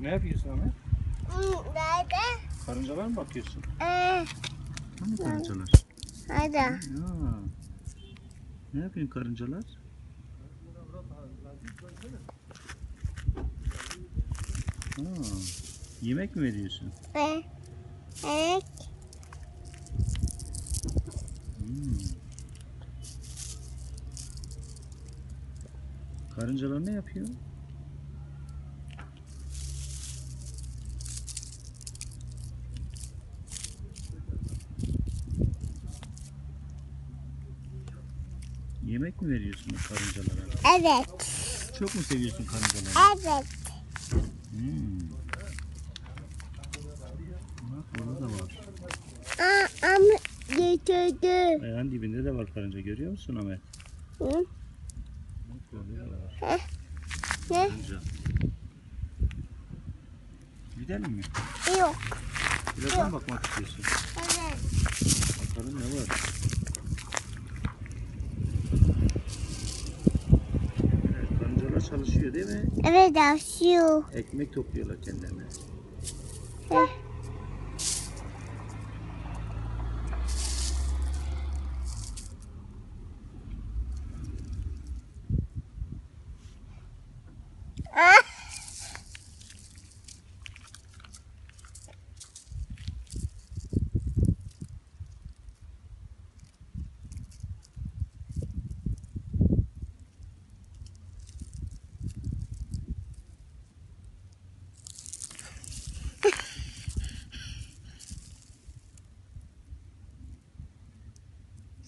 Ne yapıyorsun Ahmet? Nerede? Karıncalar mı bakıyorsun? Ee, Hani karıncalar? hadi. Ya. Ne yapıyorsun karıncalar? Ha. Yemek mi veriyorsun? Ee, evet. Hmm. Karıncalar ne yapıyor? Yemek mi veriyorsun karıncalara? Evet. Çok mu seviyorsun karıncaları? Evet. Hmm. Bak burada da var. Aa, ama getirdi. Ayağın dibinde de var karınca görüyor musun Ahmet? Hı? Bak burada da var. Ne? Karınca. Gidelim mi? Yok. Birazdan bakmak istiyorsun. Evet. Bakalım ne var. Evet, karıncalar çalışıyor değil mi? Evet, asıyor. Ekmek topluyorlar kendilerine. Heh. Ah,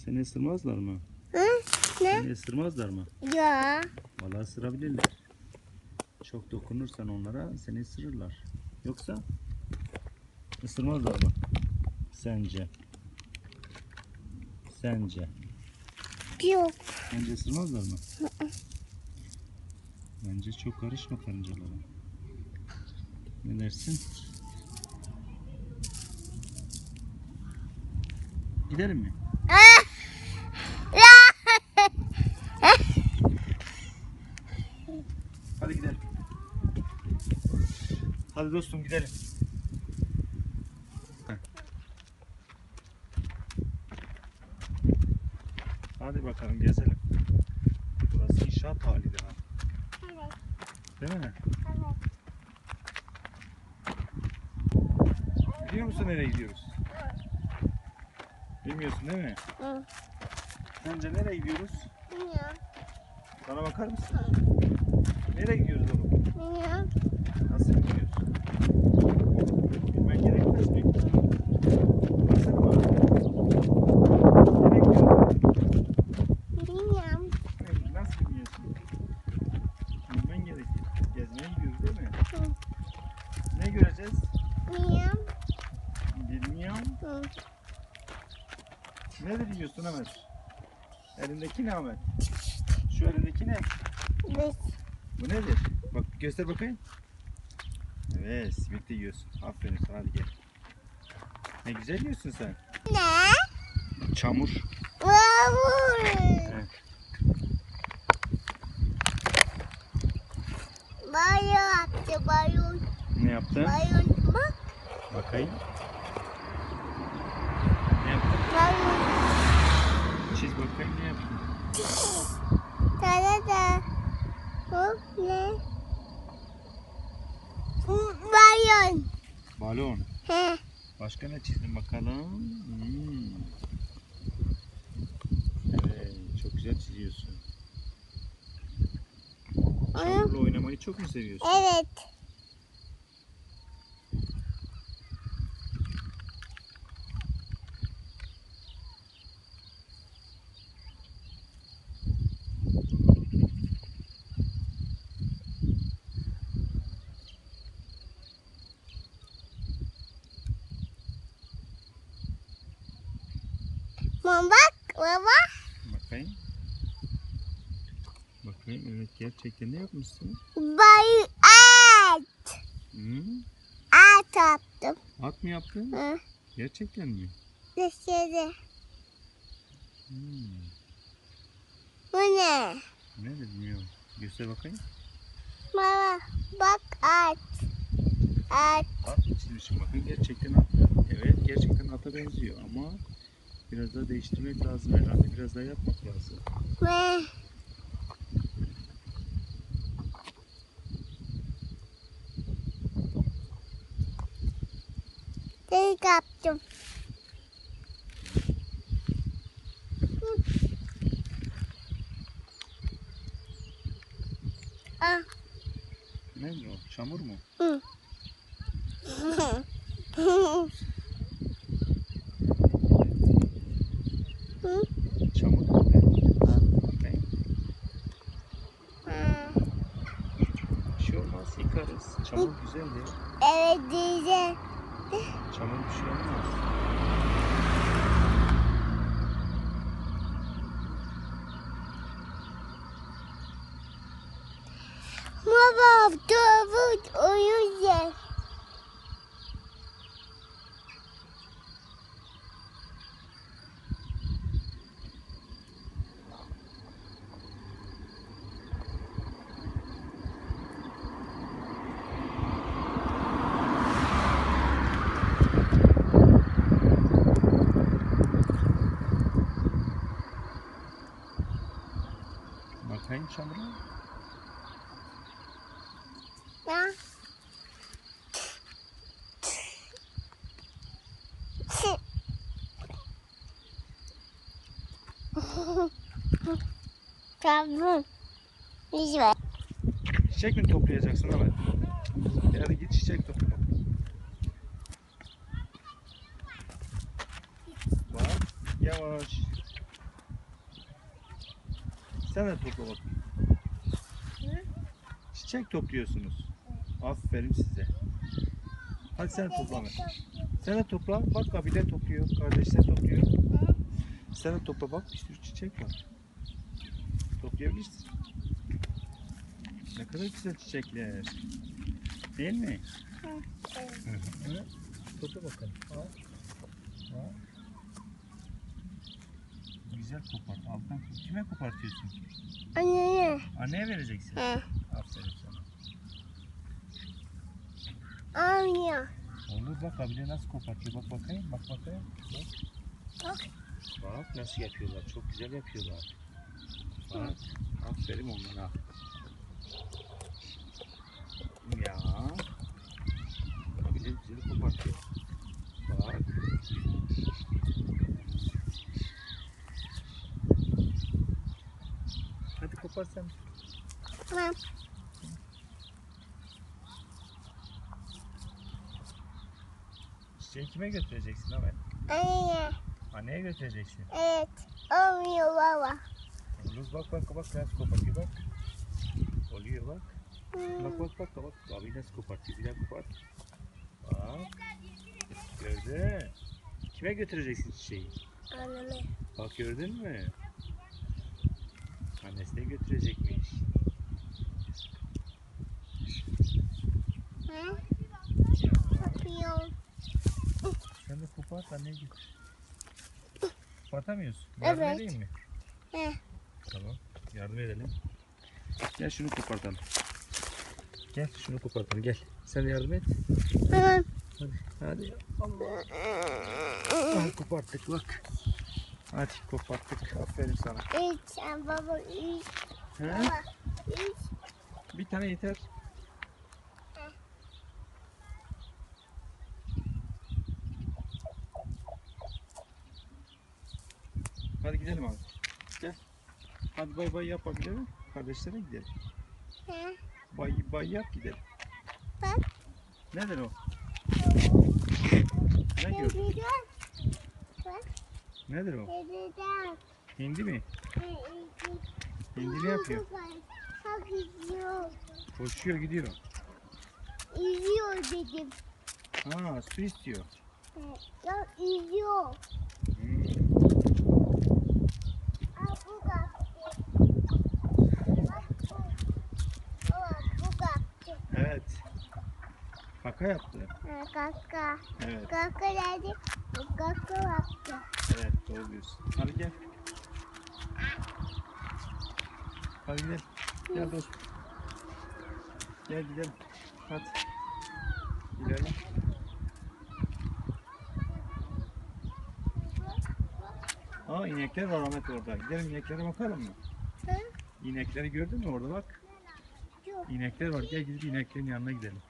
Seni ısırmazlar mı? Hı? Ne? Seni ısırmazlar mı? Ya. Vallahi ısırabilirler. Çok dokunursan onlara seni ısırırlar. Yoksa ısırmazlar mı? Sence? Sence? Yok. Bence ısırmazlar mı? Bence çok karışma karıncalara. Ne dersin? Gidelim mi? Ah! Hadi gidelim. Hadi dostum gidelim. Hadi bakalım gezelim. Burası inşaat hali daha. Evet. Değil mi? Evet. Biliyor musun nereye gidiyoruz? Bilmiyorsun değil mi? Hı. Sence nereye gidiyoruz? Bilmiyorum. Bana bakar mısın? Nereye gidiyoruz oğlum? Bilmiyorum. Nasıl gidiyoruz? Bilmen gerekmez mi? Baksana bana. Nereye gidiyoruz? Bilmiyorum. Hayır, Nasıl bilmiyorsun? Bilmen gerekir. Gezmeye gidiyoruz değil mi? Hı. Ne göreceğiz? Bilmiyorum. Bilmiyorum. Hı. Ne diyorsun Ahmet? Elindeki ne Ahmet? Şu elindeki ne? Biz. Bu nedir? Bak göster bakayım. Evet, simit de yiyorsun. Aferin sana hadi gel. Ne güzel yiyorsun sen. Ne? Çamur. Bravo. Bayo attı bayo. Ne yaptın? Bayo bak. Bakayım. Ne yaptın? Bayo. Çiz bakayım ne yaptın? Sana da. Hop ne? Bayon. Balon. He. Başka ne çizdin bakalım? Hmm. Evet, çok güzel çiziyorsun. Çamurla oynamayı çok mu seviyorsun? Evet. Mama bak baba. Bakayım. Bakayım evet gerçekten ne yapmışsın? Bayo at. Hı? At yaptım. At mı yaptın? Hı. Gerçekten mi? Dışarı. Hmm. Bu ne? Ne de bilmiyorum. Göster bakayım. Baba bak at. At. At çizmişim bakın gerçekten at. Evet gerçekten ata benziyor ama biraz daha değiştirmek lazım herhalde. Biraz daha yapmak lazım. Ve Tek yaptım. Ah. Ne o? Çamur mu? Hı. Çamur mu? Bakayım. Bir şey olmaz yıkarız. Çamur güzeldi. Evet diyeceğim. Çamur bir şey olmaz. Baba tavuk uyuyacak. Bakayım çamura. Ya. Tamam. Güzel. Çiçek mi toplayacaksın? E Hadi git çiçek topla. Bak yavaş. Sen de topla bak. Çiçek topluyorsunuz. Aferin size. Hadi sen topla. Sen de topla. Bak kabile topluyor. Kardeşler topluyor. Sen de topla bak. Bir sürü çiçek var. Toplayabilirsin. Ne kadar güzel çiçekler. Değil mi? Hı hı. Topla bakalım. Al. Al. Güzel kopart. Alttan Kime kopartıyorsun? Anne. Anneye vereceksin. He. Aferin sana. Anne. Olur bak abine nasıl kopartıyor. Bak bakayım. Bak bakayım. Bak. Bak. Bak nasıl yapıyorlar. Çok güzel yapıyorlar. Bak. Aferin onlara. Ya. Abine güzel kopartıyor. Bak. Sen. Tamam. Çiçeği kime götüreceksin Ahmet? Anne. Anneye götüreceksin. Evet. Olmuyor baba. Olur bak bak bak nasıl kopartıyor bak. Oluyor bak. Hmm. Bak bak bak bak. Abi nasıl kopartıyor? Bir daha kopart. Bak. Gördün. Kime götüreceksin çiçeği? Anneme. Bak gördün mü? Annesine götürecekmiş. Hı? Sen de kopart anneye götür. Kopartamıyorsun. Evet. Yardım edeyim mi? He. Tamam. Yardım edelim. Gel şunu kopartalım. Gel şunu kopartalım gel. Sen de yardım et. Tamam. Hadi. Hadi. Allah. Ah, koparttık bak. Hadi koparttık. Aferin sana. Sen baba iç. He? Baba iç. Bir tane yeter. Hadi gidelim abi. Gel. Hadi bay bay yap bak gidelim. Kardeşlere gidelim. He. Bay bay yap gidelim. Bak. Nedir o? Ne gördün? Bak. Nedir o? Dededen. Hindi mi? Hindi ne yapıyor? Bak izliyor. Koşuyor gidiyor. İzliyor dedim. Ha su istiyor. He. Ya izliyor. Hmm. Aa, bu kalktı. Bak bu. Baba bu kalktı. Evet. Kaka yaptı. Ha, Kaka. Evet. Kaka dedi. Bu Kaka baktı. Evet doğru diyorsun. Hadi gel. Hadi gel. Gel dostum. Gel gidelim. Hadi. Gidelim. Aa inekler var Ahmet orada. Gidelim ineklere bakalım mı? Hı? İnekleri gördün mü orada bak. Yok. İnekler var. Gel gidip ineklerin yanına gidelim.